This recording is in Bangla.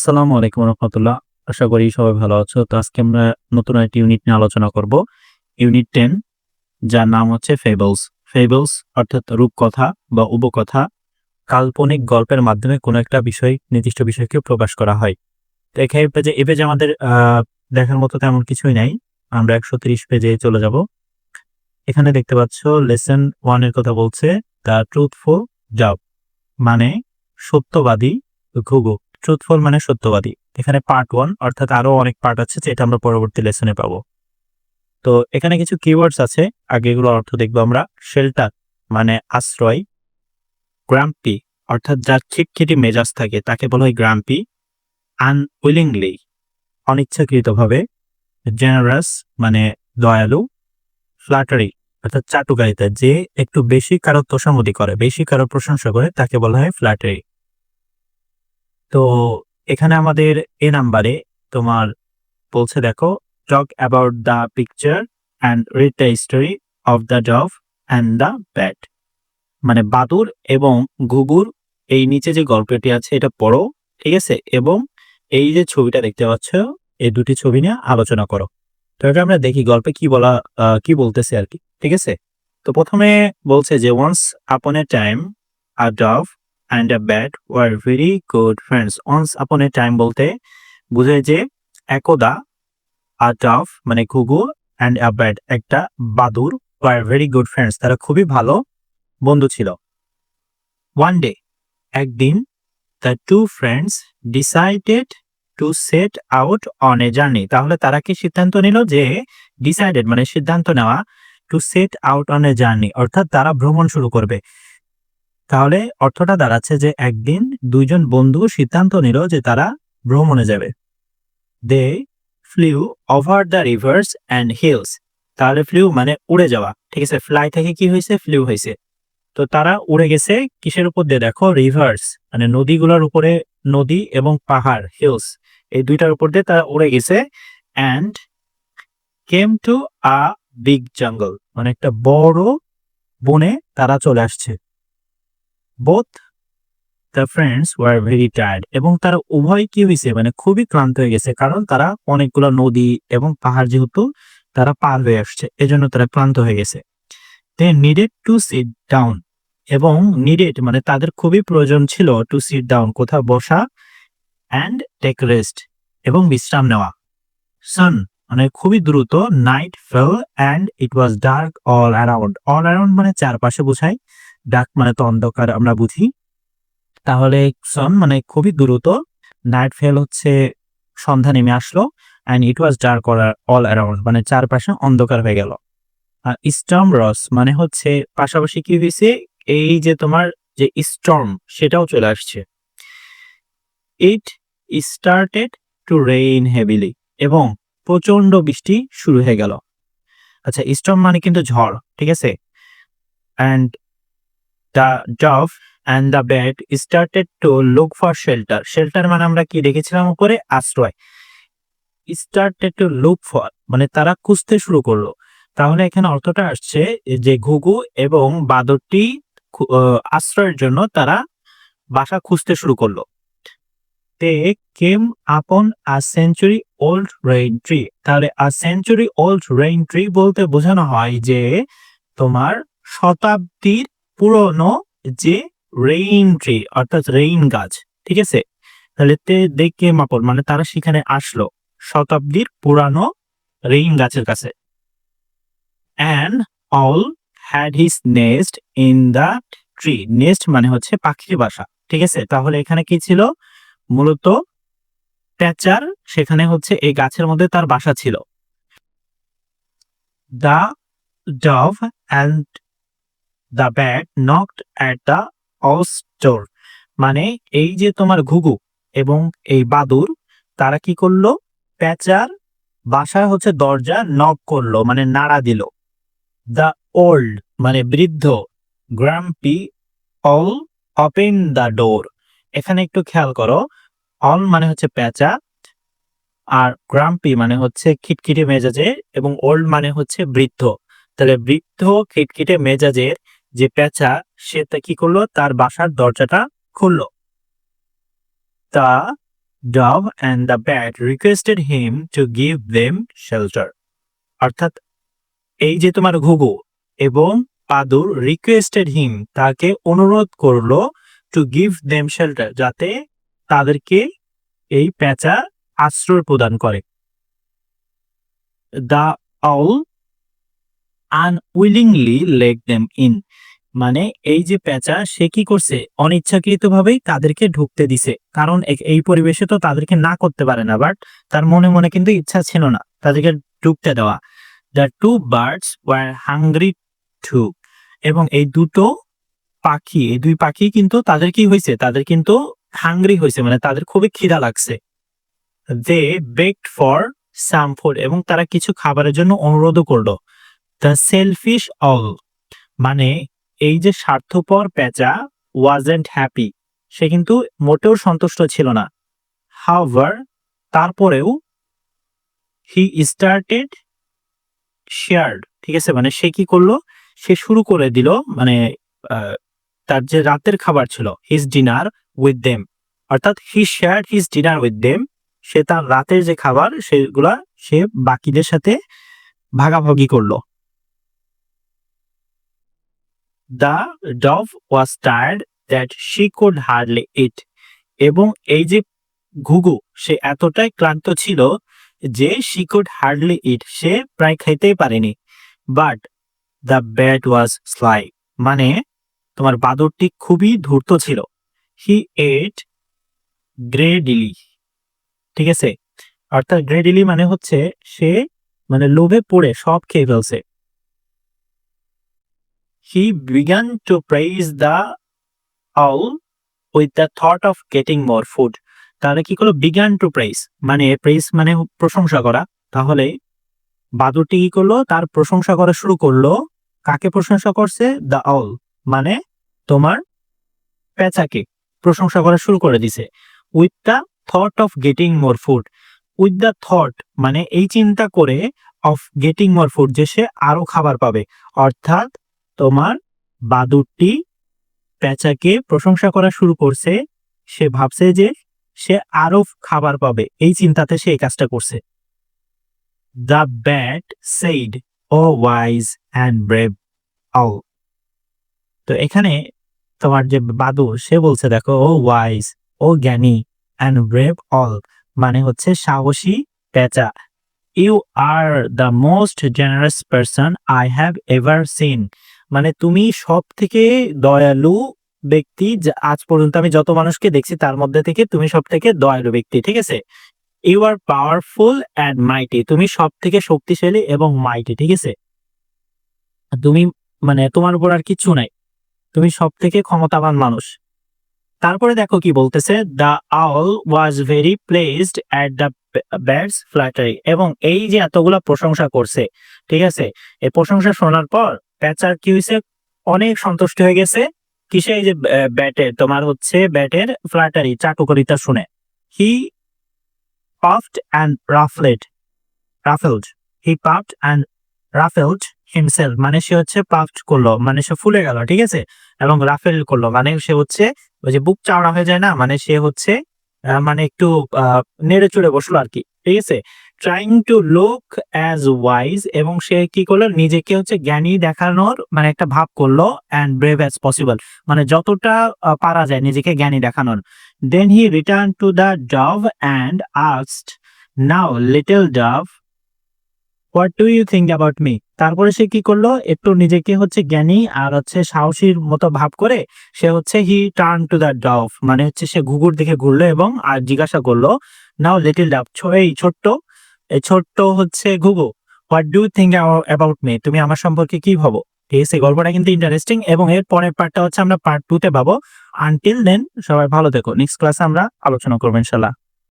আসসালামু আলাইকুম রহমতুল্লাহ। আশা করি সবাই ভালো আছো। তো আজকে আমরা নতুন একটি ইউনিট নিয়ে আলোচনা করব। ইউনিট টেন যার নাম হচ্ছে ফেবলস ফেবলস অর্থাৎ রূপকথা বা উপকথা কাল্পনিক গল্পের মাধ্যমে কোনো একটা বিষয়, নির্দিষ্ট বিষয়কে প্রকাশ করা হয়। তো এখানে পেজে এ পেজে আমাদের দেখার মতো তেমন কিছুই নাই। আমরা একশো তিরিশ পেজে চলে যাব। এখানে দেখতে পাচ্ছ লেসন ওয়ানের কথা বলছে দ্য ট্রুথফুল জব মানে সত্যবাদী ঘুঘু। ট্রুথফুল মানে সত্যবাদী। এখানে পার্ট ওয়ান অর্থাৎ আরও অনেক পার্ট আছে যেটা আমরা পরবর্তী লেসনে পাবো। তো এখানে কিছু কিওয়ার্ডস আছে, আগে এগুলো অর্থ দেখব আমরা। শেল্টার মানে আশ্রয়। গ্রাম্পি অর্থাৎ যার খিটখিটি মেজাজ থাকে, তাকে বলা হয় গ্রাম্পি আনউইলিংলি অনিচ্ছাকৃতভাবে। জেনারাস মানে দয়ালু। ফ্ল্যাটারি অর্থাৎ চাটুকারিতা। যে একটু বেশি কারও তোষামতি করে, বেশি কারও প্রশংসা করে, তাকে বলা হয় ফ্ল্যাটারি তো এখানে আমাদের এ নাম্বারে তোমার বলছে দেখো talk about the picture and read the story of the dove and the bat মানে বাদুর এবং ঘুঘুর, এই নিচে যে গল্পটি আছে এটা পড়ো, ঠিক আছে? এবং এই যে ছবিটা দেখতে পাচ্ছ, এই দুটি ছবি নিয়ে আলোচনা করো। তো এটা আমরা দেখি গল্পে কি বলা কি বলতেছে আর কি, ঠিক আছে? তো প্রথমে বলছে যে once upon a time a dove and a bat were very good friends once upon a time বলতে বোঝায় যে একদা আ ডভ মানে ঘুঘু অ্যান্ড আ ব্যাট একটা বাদুর ওয়ার ভেরি গুড ফ্রেন্ডস তারা খুবই ভালো বন্ধু ছিল। ওয়ান ডে একদিন the two friends decided to set out on a journey তাহলে তারা কি সিদ্ধান্ত নিল যে ডিসাইডেড মানে সিদ্ধান্ত নেওয়া to set out on a journey অর্থাৎ তারা ভ্রমণ শুরু করবে। তাহলে অর্থটা দাঁড়াচ্ছে যে একদিন দুইজন বন্ধু সিদ্ধান্ত নিল যে তারা ভ্রমণে যাবে। They flew over the rivers and hills তাহলে ফ্লিউ মানে উড়ে যাওয়া। ঠিক আছে ফ্লাই থেকে কি হয়েছে? ফ্লিউ হয়েছে। তো তারা উড়ে গেছে কিসের উপর দিয়ে? দেখো রিভার্স মানে নদীগুলোর উপরে নদী এবং পাহাড় হিলস এই দুইটার উপর দিয়ে তারা উড়ে গেছে and came to a big jungle মানে একটা বড় বনে তারা চলে আসছে। Both the friends were very tired এবং তারা উভয় কি হয়েছে মানে খুবই ক্লান্ত হয়ে গেছে কারণ তারা অনেকগুলো নদী এবং পাহাড় যেহেতু তারা পার হয়ে আসছে, এজন্য তারা ক্লান্ত হয়ে গেছে। They needed to sit down এবং নিডেড মানে তাদের খুবই প্রয়োজন ছিল টু সিট ডাউন কোথাও বসা অ্যান্ড টেক রেস্ট এবং বিশ্রাম নেওয়া। সান মানে খুবই দ্রুত night fell and it was dark all around all around মানে চারপাশে বোঝায় ডার্ক মানে তো অন্ধকার, আমরা বুঝি। তাহলে সন মানে খুবই দ্রুত। নাইট ফেল হচ্ছে সন্ধ্যা নেমে আসলো and it was dark all around মানে চারপাশে অন্ধকার হয়ে গেল। আর স্টর্ম রস মানে হচ্ছে পাশাপাশি কি হয়েছে? এই যে তোমার যে স্টর্ম সেটাও চলে আসছে। It started to rain heavily এবং প্রচণ্ড বৃষ্টি শুরু হয়ে গেল। আচ্ছা স্টর্ম মানে কিন্তু ঝড়, ঠিক আছে? And the dove and the bat started to look for shelter shelter মানে আমরা কি দেখেছিলাম উপরে? আশ্রয়। স্টার্টেড টু লুক ফর মানে তারা খুঁজতে শুরু করল। তাহলে এখানে অর্থটা আসছে যে ঘুঘু এবং বাদরটি আশ্রয়ের জন্য তারা বাসা খুঁজতে শুরু করল। They came upon a century old rain tree তাহলে a century old rain tree বলতে বোঝানো হয় যে তোমার শতাব্দীর পুরনো যে রেইন ট্রি অর্থাৎ রেইন গাছ, ঠিক আছে? তাহলে তে দে কেম আপন মানে তারা সেখানে আসলো শতাব্দীর পুরানো রেইন গাছের কাছে। And owl had his nest in the tree nest মানে হচ্ছে পাখির বাসা, ঠিক আছে? তাহলে এখানে কি ছিল? মূলত প্যাচার সেখানে হচ্ছে এই গাছের মধ্যে তার বাসা ছিল। The dove and the bat knocked at the store মানে এই যে তোমার ঘুঘু এবং এই বাদুর, তারা কি করল? প্যাচার বাসায় হচ্ছে দরজা নক করল মানে নাড়া দিল। দ্য ওল্ড মানে বৃদ্ধ grumpy owl open the door এখানে একটু খেয়াল করো। অল মানে হচ্ছে পেঁচা আর গ্রাম্পি মানে হচ্ছে খিটখিটে মেজাজের এবং ওল্ড মানে হচ্ছে বৃদ্ধ। তাহলে বৃদ্ধ খিটখিটে মেজাজের যে পেঁচা সে তা কি করল? তার বাসার দরজাটা খুললো। তা dove and the bat requested him to give them shelter অর্থাৎ এই যে তোমার ঘুঘু এবং পাদুর রিকোয়েস্টেড হিম তাকে অনুরোধ করল টু গিভ দেম শেল্টার যাতে তাদেরকে এই পেঁচা আশ্রয় প্রদান করে। The owl unwillingly let them in মানে এই যে পেঁচা সে কি করছে? অনিচ্ছাকৃতভাবেই তাদেরকে ঢুকতে দিছে। কারণ এই পরিবেশে তো তাদেরকে না করতে পারে না বাট তার মনে মনে কিন্তু ইচ্ছা ছিল না তাদেরকে ঢুকতে দেওয়া। The two birds were hungry too এবং এই দুটো পাখি, এই দুই পাখি কিন্তু তাদের কি হয়েছে তাদের কিন্তু হাংরি হয়েছে মানে তাদের খুবই খিদা লাগছে। They begged for some food এবং তারা কিছু খাবারের জন্য অনুরোধও করল। দ্য সেলফিশ অল মানে এই যে স্বার্থপর পেঁচা ওয়াজেন্ট হ্যাপি সে কিন্তু মোটেও সন্তুষ্ট ছিল না। হাওভার তারপরেও হি স্টার্টেড শেয়ার্ড ঠিক আছে? মানে সে কি করল? সে শুরু করে দিল মানে তার যে রাতের খাবার ছিল হিজ ডিনার উইথ দেম অর্থাৎ he shared his dinner with them সে তার রাতের যে খাবার, সেগুলা সে বাকিদের সাথে ভাগাভাগি করল। The dove was tired that she could hardly eat এবং এই যে ঘুঘু, সে এতটাই ক্লান্ত ছিল যে শি কুড হার্ডলি ইট সে প্রায় খাইতেই পারেনি। But the bat was sly মানে তোমার বাদরটি খুবই ধূর্ত ছিল। হি এট গ্রেডিলি ঠিক আছে? অর্থাৎ গ্রেডিলি মানে হচ্ছে সে মানে লোভে পড়ে, সব খেয়ে ফেলছে। He began to praise the owl with the thought of getting more food তাহলে কি করল? বিগান টু প্রেইজ মানে প্রেইজ মানে প্রশংসা করা। তাহলে বাদুরটি কি করল? তার প্রশংসা করা শুরু করল। কাকে প্রশংসা করছে? দ্য আউল মানে তোমার পেঁচাকে প্রশংসা করা শুরু করে দিছে। With the thought of getting more food with the thought মানে এই চিন্তা করে অফ গেটিং মোর ফুড যে সে আরও খাবার পাবে। অর্থাৎ তোমার বাদুরটি পেঁচাকে প্রশংসা করা শুরু করছে। সে ভাবছে যে সে আরও খাবার পাবে। এই চিন্তাতে সে এই কাজটা করছে। The bat said, O wise and brave owl তো এখানে তোমার যে বাদুর, সে বলছে, দেখো, ও ওয়াইজ, ও জ্ঞানী অ্যান্ড ব্রেভ অল মানে হচ্ছে সাহসী পেঁচা। You are the most generous person I have ever seen. মানে তুমি সব থেকে দয়ালু ব্যক্তি আজ পর্যন্ত আমি যত মানুষকে দেখছি তার মধ্যে থেকে তুমি সব থেকে দয়ালু ব্যক্তি, ঠিক আছে? You are powerful and mighty তুমি সব থেকে শক্তিশালী এবং মাইটি ঠিক আছে? তুমি মানে তোমার উপর আর কিচ্ছু নাই, তুমি সব থেকে ক্ষমতাবান মানুষ। তারপরে দেখো কি বলতেছে the owl was very pleased at the bat's flattery এবং এই যে এতগুলা প্রশংসা করছে, ঠিক আছে? এই প্রশংসা শোনার পর প্যাচার কি হয়েছে অনেক সন্তুষ্ট হয়ে গেছে। কিসে? এই যে ব্যাটের, তোমার হচ্ছে ব্যাটের ফ্ল্যাটারি চাটুকরিতা শুনে। He puffed and ruffled ruffled he puffed and ruffled himself মানে সে হচ্ছে পাফড করল মানে সে ফুলে গেল, ঠিক আছে? এবং রাফেল করল মানে সে হচ্ছে, ওই যে বুক চাওড়া হয়ে যায় না মানে সে হচ্ছে মানে একটু নেড়ে চড়ে বসল আর কি, ঠিক আছে? Trying to look as wise এবং সে কি করল? নিজেকে হচ্ছে জ্ঞানী দেখানোর মানে একটা ভাব করল অ্যান্ড ব্রেভ অ্যাজ পসিবল মানে যতটা পারা যায় নিজেকে জ্ঞানী দেখানোর। Then he return to the dove and asked now little dove what do you think about me তারপরে সে কি করল? একটু নিজেকে হচ্ছে জ্ঞানী আর হচ্ছে সাহসীর মতো ভাব করে সে হচ্ছে he turn to the dove মানে হচ্ছে সে ঘুঘুর দিকে ঘুরলো এবং আর জিজ্ঞাসা করল নাও লিটিল ডাব এই ছোট্ট এই ছোট্ট হচ্ছে ঘুঘু what do think about me তুমি আমার সম্পর্কে কি ভাবো? ঠিক আছে গল্পটা কিন্তু ইন্টারেস্টিং এবং এর পরের পার্টটা হচ্ছে আমরা পার্ট টু তে পাবো। আনটিল দেন সবাই ভালো দেখো নেক্সট ক্লাসে আমরা আলোচনা করব, ইনশাল্লাহ।